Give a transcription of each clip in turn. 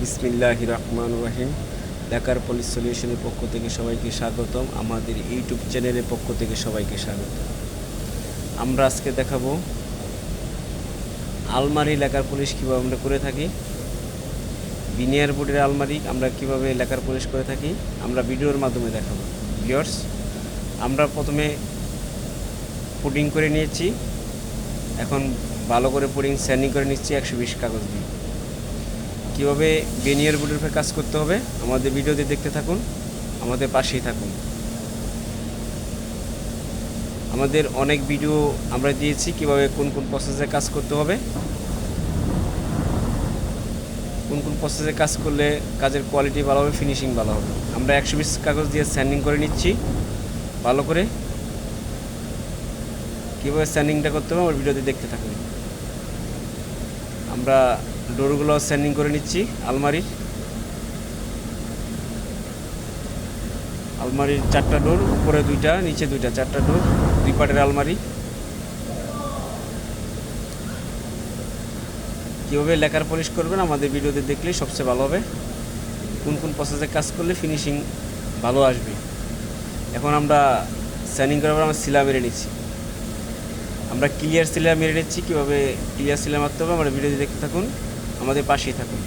বিসমিল্লাহ রহমান রাহিম। ঢাকার পুলিশ সলিউশনের পক্ষ থেকে সবাইকে স্বাগতম। আমাদের ইউটিউব চ্যানেলের পক্ষ থেকে সবাইকে স্বাগত। আমরা আজকে দেখাবো আলমারি লেখার পুলিশ কীভাবে আমরা করে থাকি। বিনিয়ার বোর্ডের আলমারি আমরা কীভাবে লেখার পুলিশ করে থাকি, আমরা ভিডিওর মাধ্যমে দেখাবো। ভিওর্স আমরা প্রথমে পুডিং করে নিয়েছি। এখন ভালো করে পুডিং, স্যান্ডিং করে নিচ্ছি একশো বিশ কাগজ দিয়ে। কীভাবে বেনিয়ার বোর্ডের কাজ করতে হবে, আমাদের ভিডিওতে দেখতে থাকুন, আমাদের পাশেই থাকুন। আমাদের অনেক ভিডিও আমরা দিয়েছি, কীভাবে কোন কোন প্রসেসে কাজ করতে হবে। কোন কোন প্রসেসে কাজ করলে কাজের কোয়ালিটি ভালো হবে ফিনিশিং ভালো হবে। আমরা একশো বিশ কাগজ দিয়ে স্যান্ডিং করে নিচ্ছি, ভালো করে। কীভাবে স্যান্ডিংটা করতে হবে, আমার ভিডিওতে দেখতে থাকুন। আমরা ডোরগুলো স্যান্ডিং করে নিচ্ছি আলমারির আলমারির চারটা ডোর, উপরে দুইটা, নিচে দুইটা, চারটা ডোর, দুই পাটের আলমারি। কীভাবে লেখার পলিশ করবেন আমাদের ভিডিওতে দেখলেই সবচেয়ে ভালো হবে। কোন কোন প্রসেসে কাজ করলে ফিনিশিং ভালো আসবে। এখন আমরা স্যানিং করার পর আমরা সিলা মেরে নিচ্ছি। আমরা ক্লিয়ার সিলা মেরে নিচ্ছি, কীভাবে ক্লিয়ার সিলা মারতে হবে আমরা ভিডিওতে দেখতে থাকুন। আমাদের পাশেই থাকুন।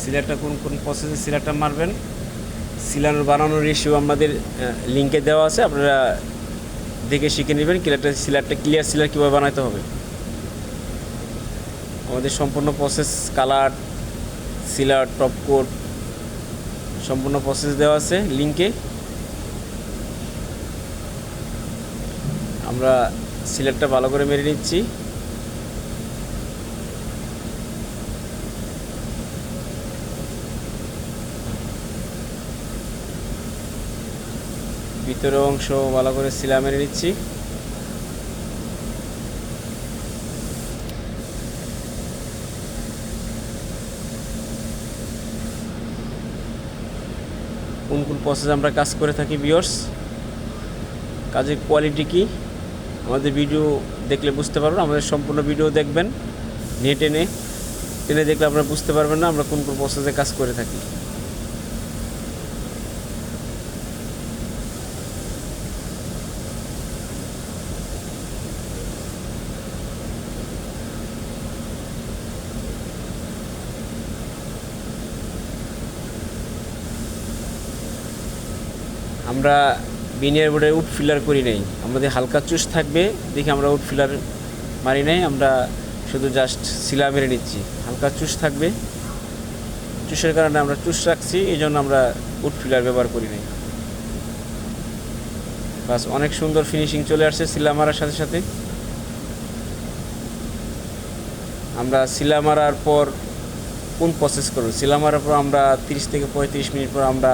সিলারটা কোন কোন প্রসেসে সিলারটা মারবেন? সিলার বানানোর রেশিও আমাদের লিঙ্কে দেওয়া আছে। আপনারা দেখে শিখে নেবেন কিলারটা সিলারটা ক্লিয়ার সিলার কীভাবে বানাতে হবে। আমাদের সম্পূর্ণ process colour sealer top coat সম্পূর্ণ প্রসেস দেওয়া আছে লিঙ্কে আমরা সিলারটা ভালো করে মেরে নিচ্ছি। ভিতরের অংশ ভালো করে সিলা মেরে নিচ্ছি। কোন কোন প্রসেস আমরা কাজ করে থাকি বিয়র্স কাজের কোয়ালিটি কি? আমাদের ভিডিও দেখলে বুঝতে পারবেন, আমাদের সম্পূর্ণ ভিডিও দেখবেন। নেট টেনে টেনে দেখলে আপনারা বুঝতে পারবেন না আমরা কোন কোন প্রসেসে কাজ করে থাকি। আমরা বিনিয়ার বোর্ডে উড ফিলার করি নাই। আমাদের হালকা চুষ থাকবে, দেখে আমরা উড ফিলার মারি নাই, আমরা শুধু জাস্ট শিলা মেরে নিচ্ছি। হালকা চুষ থাকবে। চুষের কারণে আমরা চুষ রাখছি এই জন্য আমরা উড ফিলার ব্যবহার করি নাই। বাস, অনেক সুন্দর ফিনিশিং চলে আসছে শিলা মারার সাথে সাথে। আমরা শিলা মারার পর কোন প্রসেস করব? শিলা মারার পর আমরা তিরিশ থেকে পঁয়ত্রিশ মিনিট পর আমরা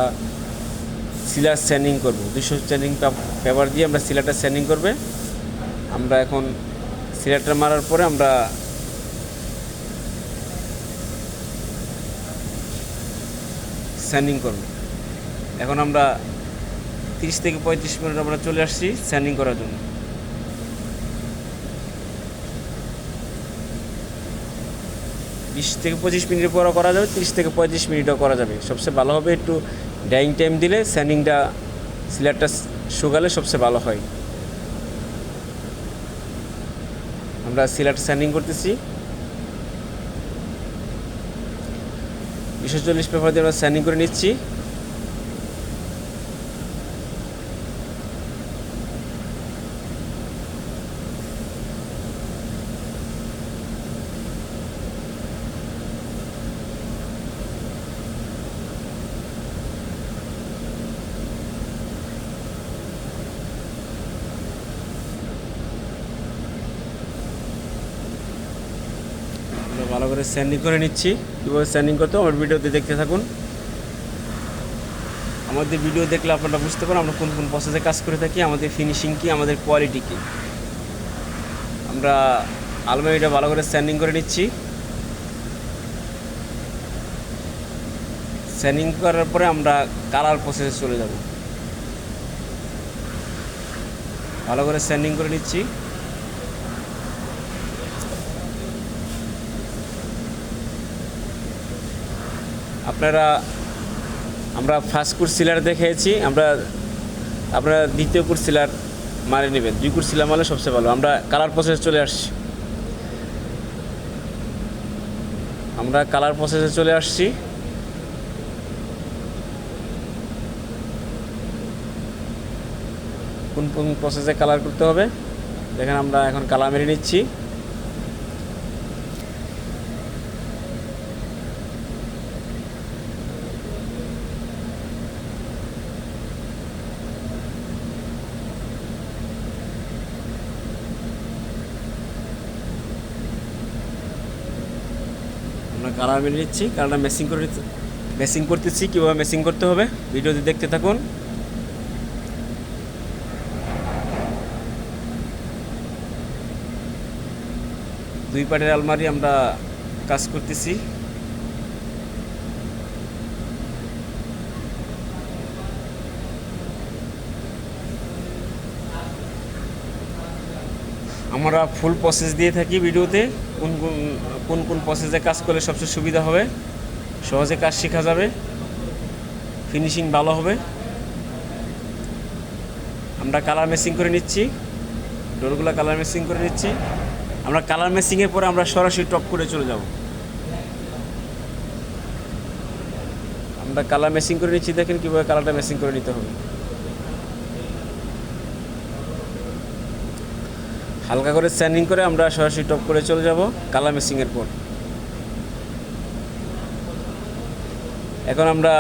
সিলার স্যান্ডিং করব। দুশো স্যান্ডিং পেপার দিয়ে আমরা সিলারটা স্যান্ডিং করবে। আমরা এখন সিলারটা মারার পরে আমরা স্যান্ডিং করব। এখন আমরা তিরিশ থেকে পঁয়ত্রিশ মিনিট আমরা চলে আসছি স্যান্ডিং করার জন্য। বিশ থেকে পঁচিশ মিনিট পরও করা যাবে, তিরিশ থেকে পঁয়ত্রিশ মিনিটও করা যাবে। সবচেয়ে ভালো হবে একটু ডাইং টাইম দিলে স্যান্ডিংটা সিলেটটা শুকালে সবচেয়ে ভালো হয়। আমরা সিলেট স্যান্ডিং করতেছি। দুশো চল্লিশ পেপার দিয়ে আমরা স্যান্ডিং করে নিচ্ছি। করে স্যান্ডিং করে নিচ্ছি। কীভাবে স্যান্ডিং করতে আমার ভিডিওতে দেখতে থাকুন। আমাদের ভিডিও দেখলে আপনারা বুঝতে পারেন আমরা কোন কোন প্রসেসে কাজ করে থাকি, আমাদের ফিনিশিং কী, আমাদের কোয়ালিটি কি। আমরা আলমারিটা ভালো করে স্ট্যান্ডিং করে নিচ্ছি। স্যান্ডিং করার পরে আমরা কালার প্রসেসে চলে যাব। ভালো করে স্যান্ডিং করে নিচ্ছি। আপনারা, আমরা ফার্স্ট কোর্স সিলার দেখেছি আমরা, আপনারা দ্বিতীয় কোর্স সিলার মারে নেবেন। দুই কোর্স সিলার মারলে সবচেয়ে ভালো। আমরা কালার প্রসেস চলে আসছি। আমরা কালার প্রসেসে চলে আসছি। কোন কোন প্রসেসে কালার করতে হবে? দেখেন আমরা এখন কালার মেরে নিচ্ছি। কালার মেরে নিচ্ছি কালারটা মেসিং করে মেসিং করতেছি, কীভাবে মেসিং করতে হবে ভিডিওতে দেখতে থাকুন। দুই পাটের আলমারি আমরা কাজ করতেছি। আমরা ফুল প্রসেস দিয়ে থাকি ভিডিওতে কোন কোন কোন কোন প্রসেসে কাজ করলে সবচেয়ে সুবিধা হবে, সহজে কাজ শেখা যাবে ফিনিশিং ভালো হবে। আমরা কালার মেসিং করে নিচ্ছি, ডোরগুলো কালার মেসিং করে নিচ্ছি। আমরা কালার মেসিংয়ের পরে আমরা সরাসরি টপ করে চলে যাব। আমরা কালার মেসিং করে নিচ্ছি, দেখেন কীভাবে কালারটা মেসিং করে নিতে হবে। হালকা করে স্যান্ডিং করে আমরা সরাসরি টপ করে চলে যাব কালার মেসিংয়ের পর। এখন আমরা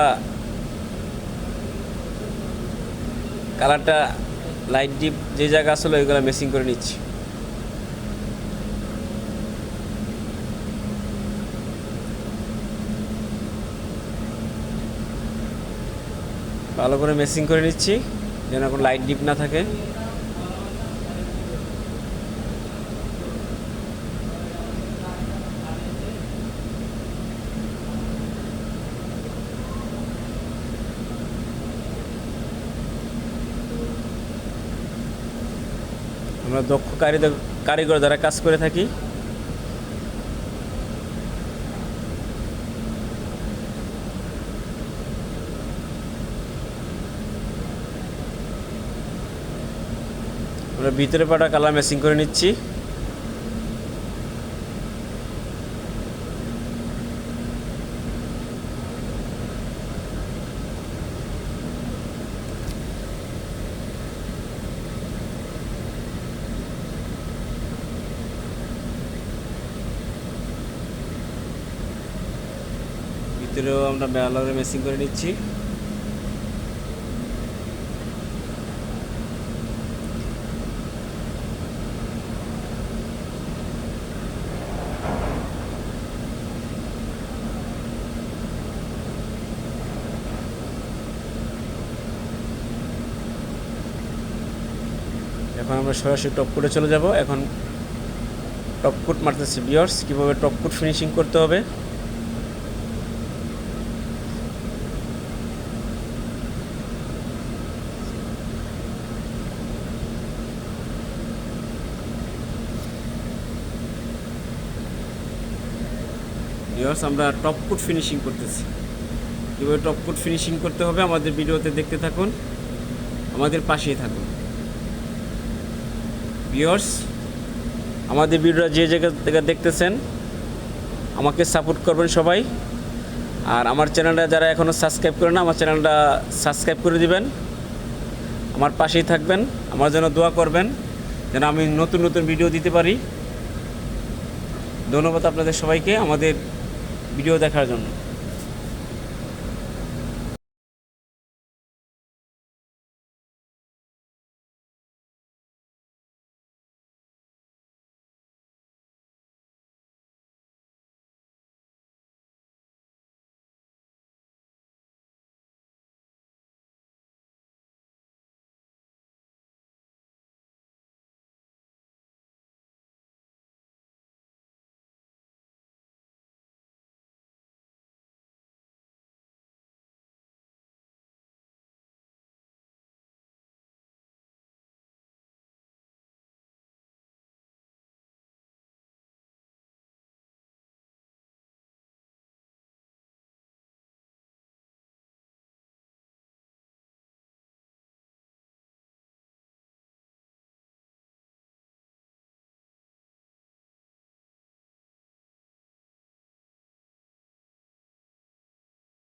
কালারটা লাইট ডিপ যে জায়গা আসলে ওইগুলো মেসিং করে নিচ্ছি। ভালো করে মেসিং করে নিচ্ছি, যেন কোনো লাইট ডিপ না থাকে। আমরা দক্ষ কারিগর কারিগর দ্বারা কাজ করে থাকি। আমরা ভিতরে পাটা কালার ম্যাচিং করে নিচ্ছি। ভিতরেও আমরা ব্যালারে মেসিং করে নিচ্ছি। এখন আমরা সরাসরি টপ কোটে চলে যাব। এখন টপ কোট মারতেছি বিয়ার্স কীভাবে টপ কোট ফিনিশিং করতে হবে? ভিউয়ার্স আমরা টপ কোট ফিনিশিং করতেছি। কীভাবে টপ কোট ফিনিশিং করতে হবে, আমাদের ভিডিওতে দেখতে থাকুন, আমাদের পাশেই থাকুন। ভিউয়ার্স আমাদের ভিডিওটা যে জায়গা দেখতেছেন, আমাকে সাপোর্ট করবেন সবাই। আর আমার চ্যানেলটা যারা এখনও সাবস্ক্রাইব করে না, আমার চ্যানেলটা সাবস্ক্রাইব করে দিবেন। আমার পাশেই থাকবেন, আমার জন্য দোয়া করবেন, যেন আমি নতুন নতুন ভিডিও দিতে পারি। ধন্যবাদ আপনাদের সবাইকে, আমাদের ভিডিও দেখার জন্য।